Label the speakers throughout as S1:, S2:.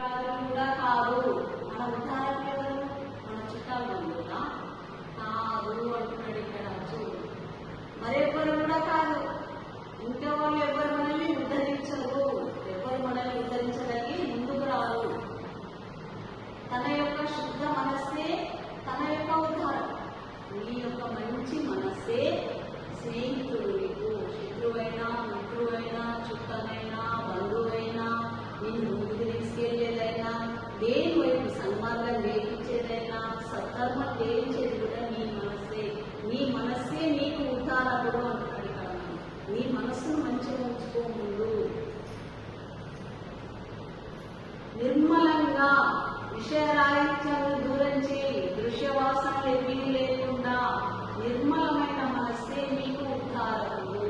S1: విగ్రహాలు కూడా కాదు. మన ఉదాహరణకు మన చుట్టాలు బంధువులా కాదు అంటున్నాడు ఇక్కడ చూడు మరెవ్వరు కూడా కాదు. ఇంకా వాళ్ళు ఎవరు మనల్ని ఉద్ధరించరు ఎవరు మనల్ని ఉద్ధరించడానికి ముందుకు రారు. తన యొక్క శుద్ధ మనస్సే తన యొక్క ఉద్ధారం. సత్కర్మ కూడా నీ మనస్సే నీ మనస్సే నీకు ఉద్ధారకుడు అంటున్నాడు ఇక్కడ నీ మనస్సును మంచిగా ఉంచుకో ముందు. నిర్మలంగా విషయరాహిత్యాన్ని దూరం చేయి దృశ్యవాసనలు ఏమీ లేకుండా నిర్మలమైన మనస్సే నీకు ఉద్ధారకుడు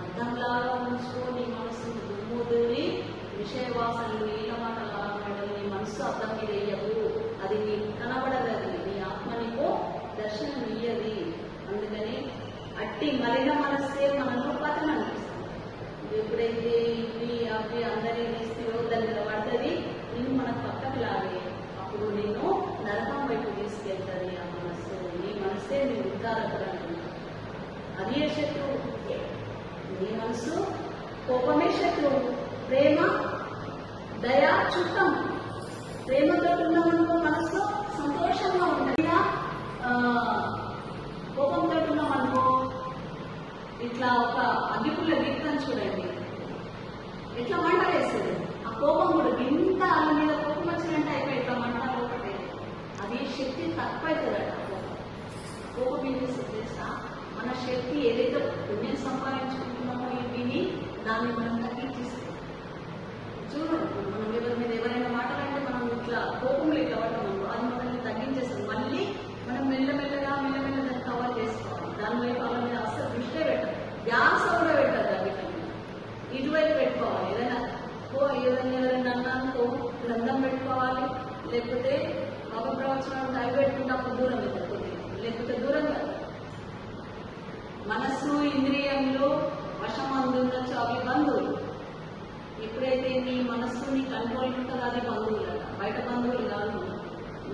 S1: అర్థంలాగా ఉంచుకో నీ మనస్సును మనసును దుమ్ముదురి విషయవాసనలు నీలమాటలు నీ మనసు అర్థం మీద అది నీకు కనబడదు నీ ఆత్మ నీకు దర్శనం ఇయ్యది అందుకని అట్టి మలిన మనస్సే మనలో పతనం అనిపిస్తుంది. ఎప్పుడైతే ఇవి అవి అందరి తీస్తేవో దాని పడుతుంది నేను మన పక్కకు లాగే. అప్పుడు నేను నరకం వైపు తీసుకెళ్తుంది ఆ మనస్సు. నీ మనస్సే నీ ఉద్ధారకుడు అదే శత్రువు. నీ మనసు కోపమే శత్రువు. ప్రేమ దయా చుట్టం. ప్రేమతో ఉన్నామనుకో మనసు సంతోషంగా ఉంటుంది ఆ, కోపంతో ఉన్నామనుకో ఇట్లా ఒక అగ్గిపుల్ల గీతం చూడండి. ఎట్లా మంట వేస్తుంది? ఆ కోపం కూడా ఇంత వాళ్ళ మీద కోపం వచ్చినట్టు అయిపోయి ఇట్లా మంట ఒకటే. అది శక్తి తక్కువ అవుతుందట కోపం ఏం చేస్తుంది తెలుసా? మన శక్తి ఏదైతే పుణ్యం సంపాదించుకుంటున్నామో ఇది విని దాన్ని మనం లేకపోతే మగ ప్రవచనం అవి దూరం వెళ్ళకపోతే లేకపోతే దూరం మనస్సు ఇంద్రియంలో వశమందుండొచ్చు అవి బంధువులు. ఎప్పుడైతే నీ మనస్సు నీ కంట్రోల్ ఉంటుందో అది బంధువులు బయట బంధువులు కాదు.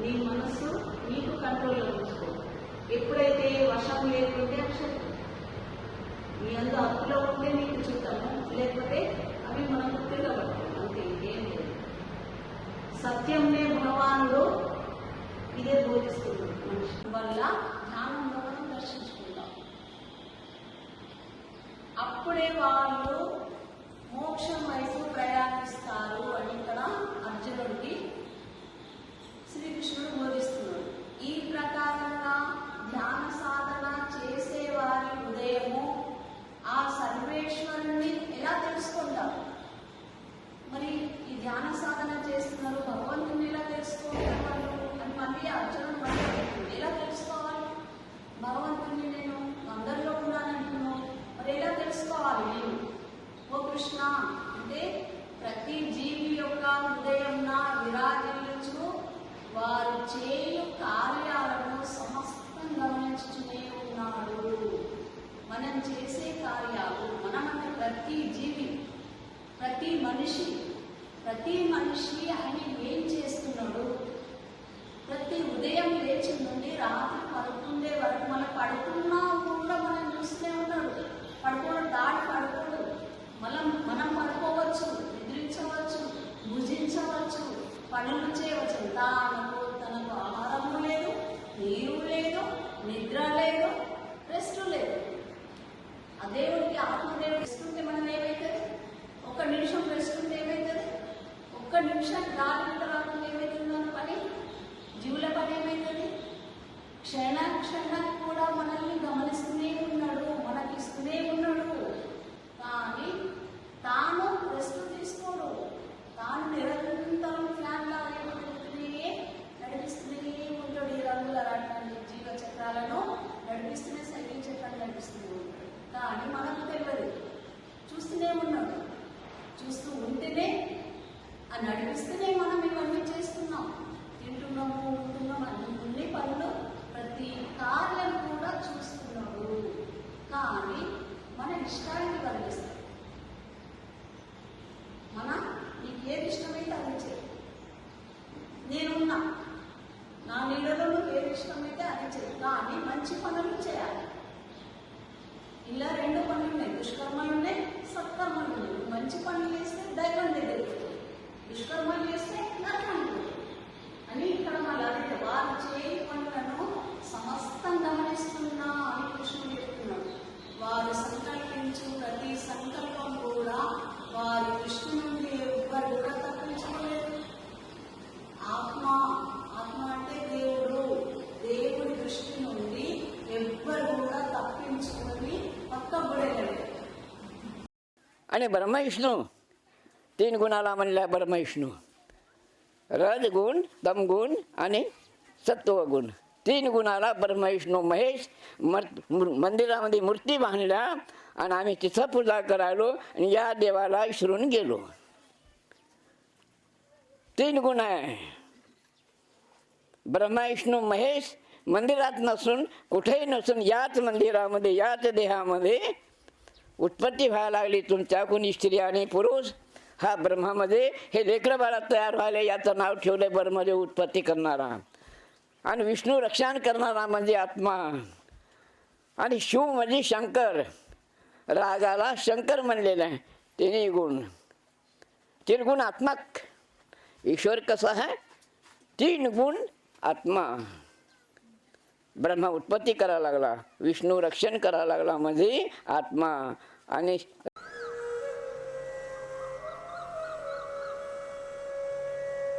S1: నీ మనస్సు నీకు కంట్రోల్లో ఉంచుకో ఎప్పుడైతే వర్షం లేకుంటే అక్షరం. నీ అందు అప్పులో ఉంటే నీకు చూద్దాము లేకపోతే అవి మనకు తిరగబడతాయి. సత్యంనే భగవానుడు ఇదే బోధిస్తుంది వల్ల ధ్యానంలో మనం దర్శించుకుంటాం. అప్పుడే వాళ్ళు మోక్షం వైపు ప్రయాణిస్తారు అని ఇక్కడ అర్జునుడికి శ్రీకృష్ణుడు బోధిస్తున్నాడు. ఈ ప్రకారంగా ధ్యాన సాధన చేసే మనం చేసే కార్యాలు మనమన్న ప్రతి జీవి ప్రతి మనిషి ప్రతి మనిషి ఆయన ఏం చేస్తున్నాడు? ప్రతి ఉదయం లేచి నుండి రాత్రి పడుకుండే వరకు మనం పడుకున్నా కూడా మనం చూస్తూనే ఉన్నాడు పడుకోవడం దాడి పడుకోడు. మనం మనం పడుకోవచ్చు నిద్రించవచ్చు భుజించవచ్చు పనులు చేయవచ్చు. తనకు తనకు ఆహారము లేదు నీరు లేదు నిద్ర లేదు రెస్ట్ లేదు. ఆ దేవుడికి ఆత్మదేవుడు ఇస్తుంటే మనం ఏమవుతుంది ఒక్క నిమిషం వేసుకుంటే ఏమవుతుంది ఒక్క నిమిషం దాని రాకుండా ఏమవుతుంది మన పని జీవుల పని ఏమవుతుంది క్షణ క్షణం కూడా మనల్ని గమనిస్తూనే ఉన్నాడు మనకిస్తూనే ఉన్నాడు కానీ తాను రెస్ట్ తీసుకోడు తాను నిరంతరం ఫ్యాన్ లాగా ఏమవుతుంది నడిపిస్తూనే ఉంటాడు ఈ రంగుల రాట్నాన్ని జీవ చక్రాలను నడిపిస్తూనే సైకిల్ చక్రాన్ని నడిపిస్తూనే ఉంటాడు అని మనకు తెలియదు. చూస్తూనే ఉన్నాం. చూస్తూ ఉంటేనే ఆ నడిపిస్తూనే మనం ఇవన్నీ చేస్తున్నాం. తింటున్నాము ఉంటున్నాం అన్ని పనులు ప్రతి కార్యం కూడా చూస్తున్నాడు. కానీ మన ఇష్టానికి వర్ణిస్తాం మన నీకు ఏది ఇష్టమైతే అది చేయి నేనున్నా. నా నీళ్ళలో నువ్వు ఏది ఇష్టమైతే అది చేయి కానీ మంచి పనులు చేయాలి. ఇలా రెండు పనులు ఉన్నాయి దుష్కర్మలు ఉన్నాయి సత్కర్మలు ఉన్నాయి మంచి పనులు చేస్తే దైవం దగ్గరికి దుష్కర్మలు చేస్తే నరకం
S2: आणि ब्रह्मविष्णू. तीन गुणाला म्हणल्या ब्रह्मविष्णू. रजगुण तमगुण आणि सत्वगुण. तीन गुणाला ब्रह्मविष्णू महेश. मर मूर- मंदिरामध्ये मूर्ती बांधल्या आणि आम्ही तिथं पूजा करायलो आणि या देवाला विसरून गेलो. तीन गुण आहे. ब्रह्मविष्णू महेश मंदिरात नसून कुठेही नसून याच मंदिरामध्ये याच देहामध्ये उत्पत्ती व्हायला लागली. तुमच्याकडून स्त्री आणि पुरुष हा ब्रह्मामध्ये हे लेकरं बाळात तयार व्हायला याचं नाव ठेवलं ब्रह्मदेव उत्पत्ती करणारा. आणि विष्णू रक्षण करणारा म्हणजे आत्मा. आणि शिव म्हणजे शंकर. रागाला शंकर म्हणलेलं आहे. तिन्ही गुण. तीन आत्मक. ईश्वर कसा आहे? तीन गुण आत्मा. ब्रह्मा उत्पत्ती करायला लागला. विष्णू रक्षण करायला लागला म्हणजे आत्मा. आणि